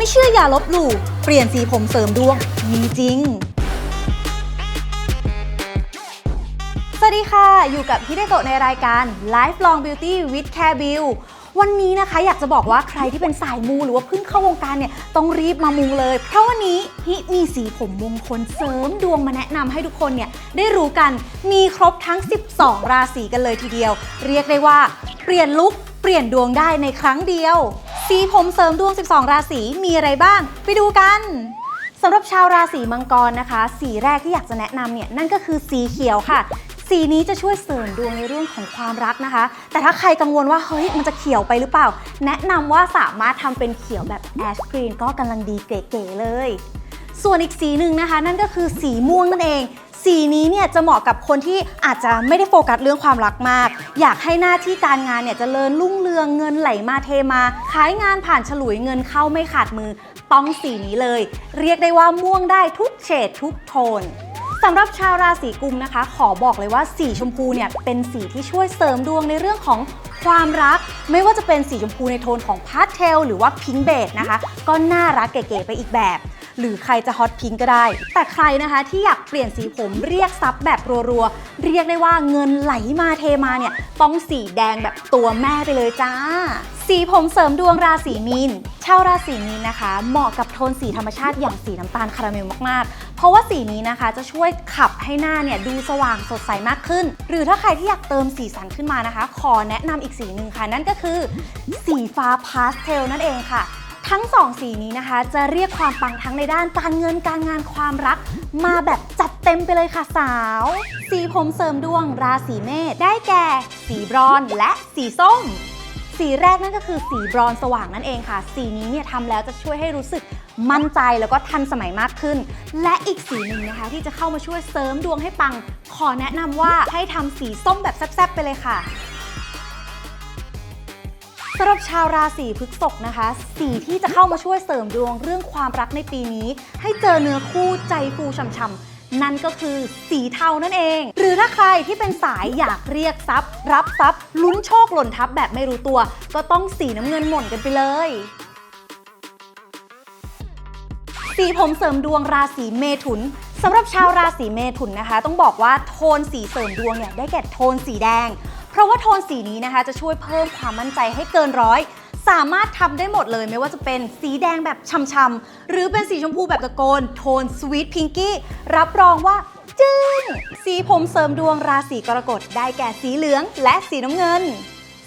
ไม่เชื่ออย่าลบหลู่เปลี่ยนสีผมเสริมดวง มีจริง สวัสดีค่ะ อยู่กับฮิเดโกะในรายการ Lifelong Beauty with Care Bill วันนี้นะคะอยากจะบอกว่าใครที่เป็นสายมูหรือว่าเพิ่งเข้าวงการเนี่ยต้องรีบมามูเลย เพราะวันนี้ฮิมีสีผมมงคลเสริมดวงมาแนะนำให้ทุกคนเนี่ยได้รู้กันมีครบทั้ง 12 ราศีกันเลยทีเดียว เรียกได้ว่าเปลี่ยนลุคเปลี่ยนดวงได้ในครั้งเดียว สีผมเสริมดวง 12 ราศีมีอะไรบ้าง ไปดูกันสำหรับชาวราศีมังกรนะคะ สีแรกที่อยากจะแนะนำเนี่ยนั่นก็คือสีเขียวค่ะ สีนี้จะช่วยเสริมดวงในเรื่องของความรักนะคะ แต่ถ้าใครกังวลว่าเฮ้ยมันจะเขียวไปหรือเปล่า แนะนำว่าสามารถทำเป็นเขียวแบบแอชกรีนก็กำลังดีเก๋ๆเลย ส่วนอีกสีหนึ่งนะคะ นั่นก็คือสีม่วงนั่นเองสีนี้เนี่ยจะเหมาะกับคนที่อาจจะไม่ได้โฟกัสเรื่องความรักมาก อยากให้หน้าที่การงานเนี่ยจเจริญรุ่งเรืองเงินไหลมาเทมา ขายงานผ่านฉลุยเงินเข้าไม่ขาดมือ ต้องสีนี้เลย เรียกได้ว่าม่วงได้ทุกเฉดทุกโทน สำหรับชาวราศีกุมนะคะ ขอบอกเลยว่าสีชมพูเนี่ยเป็นสีที่ช่วยเสริมดวงในเรื่องของความรัก ไม่ว่าจะเป็นสีชมพูในโทนของพาสเทลหรือว่าพิงเบจนะคะ ก็น่ารักเก๋ๆไปอีกแบบ หรือใครจะฮอตพิงก็ได้ แต่ใครนะคะที่อยากเปลี่ยนสีผมเรียกซับแบบรัวๆ เรียกได้ว่าเงินไหลมาเทมาเนี่ยต้องสีแดงแบบตัวแม่ไปเลยจ้า สีผมเสริมดวงราศีมีน ชาวราศีมีนนะคะ เหมาะกับโทนสีธรรมชาติอย่างสีน้ำตาลคาราเมลมากๆ เพราะว่าสีนี้นะคะจะช่วยขับให้หน้าเนี่ยดูสว่างสดใสมากขึ้น หรือถ้าใครที่อยากเติมสีสันขึ้นมานะคะ ขอแนะนำอีกสีหนึ่งค่ะ นั่นก็คือ สีฟ้าพาสเทลนั่นเองค่ะทั้งสองสีนี้นะคะ จะเรียกความปังทั้งในด้านการเงินการงานความรัก มาแบบจัดเต็มไปเลยค่ะสาว สีผมเสริมดวงราศีเมษได้แก่ สีบรอนและสีส้ม สีแรกนั่นก็คือสีบรอนซ์สว่างนั่นเองค่ะ สีนี้เนี่ยทำแล้วจะช่วยให้รู้สึกมั่นใจแล้วก็ทันสมัยมากขึ้น และอีกสีหนึ่งนะคะ ที่จะเข้ามาช่วยเสริมดวงให้ปัง ขอแนะนำว่าให้ทำสีส้มแบบแซ่บๆไปเลยค่ะสำหรับชาวราศีพฤษภนะคะ สีที่จะเข้ามาช่วยเสริมดวงเรื่องความรักในปีนี้ ให้เจอเนื้อคู่ใจฟูช่ำๆ นั่นก็คือสีเทานั่นเอง หรือถ้าใครที่เป็นสายอยากเรียกทรัพย์ รับทรัพย์ลุ้นโชคหล่นทับแบบไม่รู้ตัว ก็ต้องสีน้ำเงินหม่นกันไปเลยสีผมเสริมดวงราศีเมถุนสำหรับชาวราศีเมถุนนะคะ ต้องบอกว่าโทนสีเสริมดวงเนี่ยได้แก่โทนสีแดง เพราะว่าโทนสีนี้นะคะ จะช่วยเพิ่มความมั่นใจให้เกินร้อย สามารถทำได้หมดเลยไม่ว่าจะเป็นสีแดงแบบช่ำๆหรือเป็นสีชมพูแบบตะโกน โทนสวีทพิงกี้รับรองว่าจึ้งสีผมเสริมดวงราศีกรกฎได้แก่สีเหลืองและสีน้ำเงิน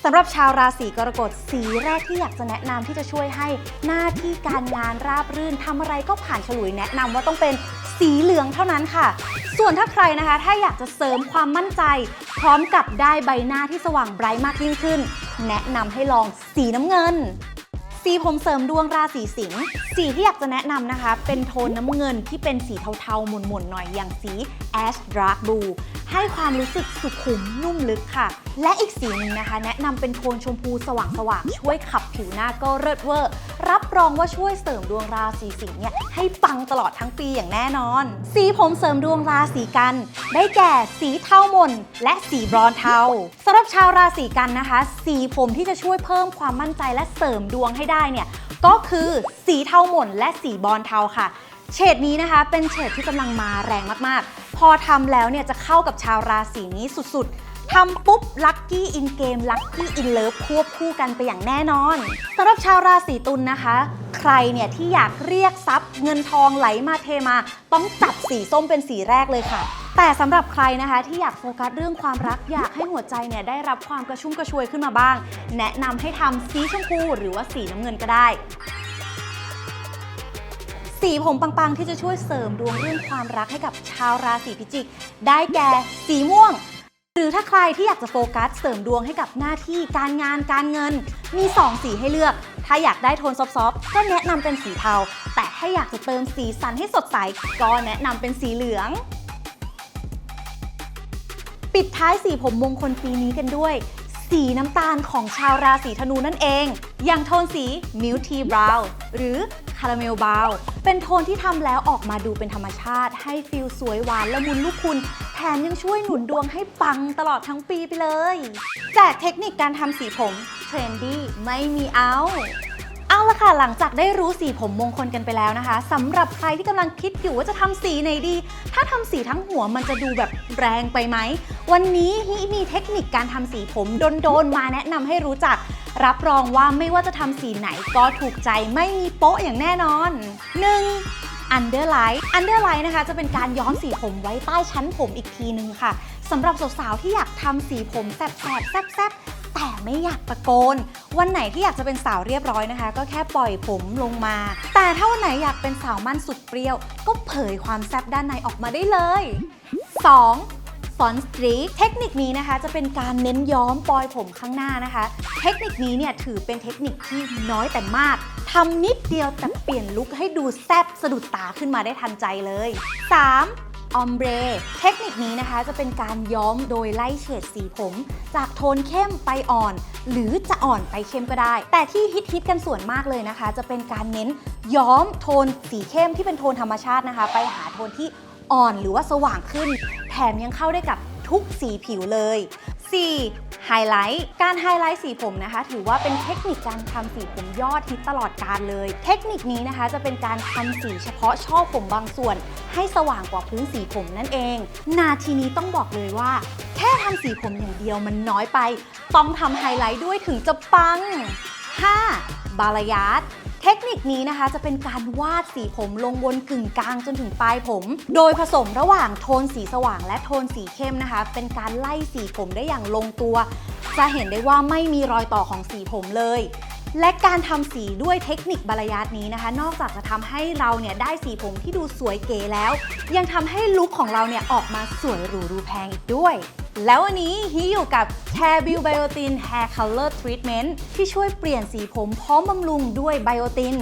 สำหรับชาวราศีกรกฎสีแรกที่อยากจะแนะนำที่จะช่วยให้หน้าที่การงานราบรื่นทำอะไรก็ผ่านฉลุยแนะนำว่าต้องเป็นสีเหลืองเท่านั้นค่ะ ส่วนถ้าใครนะคะ ถ้าอยากจะเสริมความมั่นใจ พร้อมกับได้ใบหน้าที่สว่างไบรท์มากยิ่งขึ้น แนะนำให้ลองสีน้ำเงิน สีผมเสริมดวงราศีสิงห์สีที่อยากจะแนะนำนะคะ เป็นโทนน้ำเงินที่เป็นสีเทาๆหมุนๆหน่อยอย่างสี Ash Dark Blue ให้ความรู้สึกสุขุมนุ่มลึกค่ะ และอีกสีหนึ่งนะคะ แนะนำเป็นโทนชมพูสว่างๆช่วยขับ ผิวหน้าก็เลิศเวอร์ รับรองว่าช่วยเสริมดวงราศีสิงห์เนี่ยให้ปังตลอดทั้งปีอย่างแน่นอน สีผมเสริมดวงราศีกัน ได้แก่สีเทาหม่นและสีบรอนเทาสำหรับชาวราศีกันนะคะ สีผมที่จะช่วยเพิ่มความมั่นใจและเสริมดวงให้ได้เนี่ยก็คือสีเทาหม่นและสีบรอนเทาค่ะเฉดนี้นะคะเป็นเฉดที่กำลังมาแรงมากๆ พอทำแล้วเนี่ยจะเข้ากับชาวราศีนี้สุดๆทำปุ๊บลั คกี้อินเกมลัคกี้อินเลิฟควบคู่กันไปอย่างแน่นอนสำหรับชาวราศีตุลนะคะ ใครเนี่ยที่อยากเรียกทรัพย์ เงินทองไหลมาเทมา ต้องจัดสีส้มเป็นสีแรกเลยค่ะแต่สำหรับใครนะคะที่อยากโฟกัสเรื่องความรักอยากให้หัวใจเนี่ยได้รับความกระชุ่มกระชวยขึ้นมาบ้าง แนะนำให้ทำสีชมพูหรือว่าสีน้ำเงินก็ได้ สีผมปังๆที่จะช่วยเสริมดวงเรื่องความรักให้กับชาวราศีพิจิก ได้แก่สีม่วง หรือถ้าใครที่อยากจะโฟกัสเสริมดวงให้กับหน้าที่การงานการเงิน มี 2 สีให้เลือก ถ้าอยากได้โทนซอฟต์ๆก็แนะนำเป็นสีเทา แต่ถ้าอยากจะเติมสีสันให้สดใส ก็แนะนำเป็นสีเหลือง ปิดท้ายสีผมมงคลปีนี้กันด้วย สีน้ำตาลของชาวราศีธนูนั่นเอง อย่างโทนสี Milk Tea Brown หรือคาราเมลบ w เป็นโทนที่ทำแล้วออกมาดูเป็นธรรมชาติ ให้ฟิลสวยหวานละมุนลูกคุณ มยังช่วยหนุนดวงให้ปังตลอดทั้งปีไปเลยแจกเทคนิคการทำสีผมเทรนดี้ไม่มีเอา เอาละค่ะ หลังจากได้รู้สีผมมงคลกันไปแล้วนะคะสำหรับใครที่กำลังคิดอยู่ว่าจะทำสีไหนดี ถ้าทำสีทั้งหัวมันจะดูแบบแรงไปไหม วันนี้ฮิมีเทคนิคการทำสีผมโดนๆมาแนะนำให้รู้จักรับรองว่าไม่ว่าจะทำสีไหนก็ถูกใจไม่มีโป๊ะอย่างแน่นอน 1. Underlight Underlight นะคะ จะเป็นการย้อมสีผมไว้ใต้ชั้นผมอีกทีนึงค่ะสำหรับสาวๆที่อยากทำสีผมแสบๆแซบๆแต่ไม่อยากตะโกน วันไหนที่อยากจะเป็นสาวเรียบร้อยนะคะ ก็แค่ปล่อยผมลงมา แต่ถ้าวันไหนอยากเป็นสาวมั่นสุดเปรี้ยว ก็เผยความแซบด้านในออกมาได้เลย 2. ฟอนสตรีทเทคนิคนี้นะคะจะเป็นการเน้นย้อมปลอยผมข้างหน้านะคะ เทคนิคนี้เนี่ยถือเป็นเทคนิคที่น้อยแต่มาก ทำนิดเดียวแต่เปลี่ยนลุคให้ดูแซบสะดุดตาขึ้นมาได้ทันใจเลย 3. ออมเบรเทคนิคนี้นะคะจะเป็นการย้อมโดยไล่เฉดสีผม จากโทนเข้มไปอ่อน หรือจะอ่อนไปเข้มก็ได้ แต่ที่ฮิตฮิตๆกันส่วนมากเลยนะคะ จะเป็นการเน้นย้อมโทนสีเข้มที่เป็นโทนธรรมชาตินะคะ ไปหาโทนที่อ่อนหรือว่าสว่างขึ้น แถมยังเข้าได้กับทุกสีผิวเลย 4. ไฮไลท์การไฮไลท์สีผมนะคะ ถือว่าเป็นเทคนิคการทำสีผมยอดฮิตตลอดกาลเลย เทคนิคนี้นะคะจะเป็นการทำสีเฉพาะช่อผมบางส่วน ให้สว่างกว่าพื้นสีผมนั่นเอง นาทีนี้ต้องบอกเลยว่า แค่ทำสีผมอย่างเดียวมันน้อยไป ต้องทำไฮไลท์ด้วยถึงจะปัง 5. บาลายาร์ด เทคนิคนี้นะคะจะเป็นการวาดสีผมลงบนกึ่งกลางจนถึงปลายผม โดยผสมระหว่างโทนสีสว่างและโทนสีเข้มนะคะ เป็นการไล่สีผมได้อย่างลงตัว จะเห็นได้ว่าไม่มีรอยต่อของสีผมเลย และการทำสีด้วยเทคนิคบาลายาร์ดนี้นะคะ นอกจากจะทำให้เราเนี่ยได้สีผมที่ดูสวยเก๋แล้ว ยังทำให้ลุคของเราเนี่ยออกมาสวยหรูดูแพงอีกด้วย แล้ววันนี้ฮีอยู่กับ c a r b i l Biotin Hair Color Treatment ที่ช่วยเปลี่ยนสีผมพร้อมบำรุงด้วยไบโอติน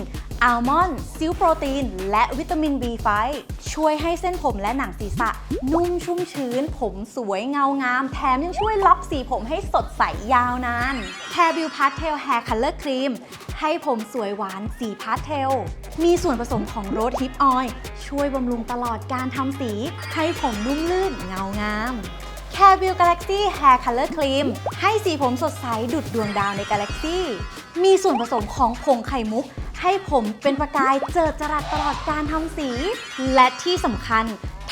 อัลมอนด์ซิลโปรตีน และวิตามิน B5 ช่วยให้เส้นผมและหนังศีรษะ นุ่มชุ่มชื้น ผมสวยเงางาม แถมยังช่วยล็อกสีผมให้สดใสยาวนาน c a r b i l Pastel Hair Color Cream ให้ผมสวยหวานสีพาสเทล มีส่วนผสมของโรสฮิปออยล์ช่วยบำรุงตลอดการทำสี ให้ผมนุ่มลื่นเงางาม c a r v i l Galaxy Hair Color Cream ให้สีผมสดใสดุดดวงดาวในกาแล็กซี่มีส่วนผสมของผงไข่มุก ให้ผมเป็นประกายเจิดจรัสตลอดการทำสี และที่สำคัญ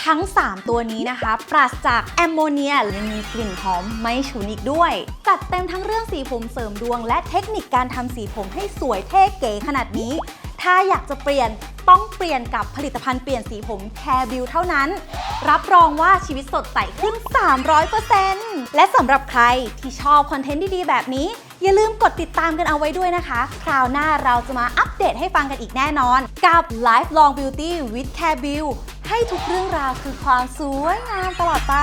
ทั้ง 3 ตัวนี้นะคะ ปราศจากแอมโมเนียและมีกลิ่นหอมไม่ฉุนอีกด้วย จัดเต็มทั้งเรื่องสีผมเสริมดวง และเทคนิคการทำสีผมให้สวยเท่เก๋ขนาดนี้ ถ้าอยากจะเปลี่ยน ต้องเปลี่ยนกับผลิตภัณฑ์เปลี่ยนสีผม c a r b i l เท่านั้น รับรองว่าชีวิตสดใสขึ้น 300%และสำหรับใครที่ชอบคอนเทนต์ดีๆ แบบนี้ อย่าลืมกดติดตามกันเอาไว้ด้วยนะคะ คราวหน้าเราจะมาอัปเดตให้ฟังกันอีกแน่นอน กับ Lifelong Beauty with Care b i l ให้ทุกเรื่องราวคือความสวยงามตลอดไป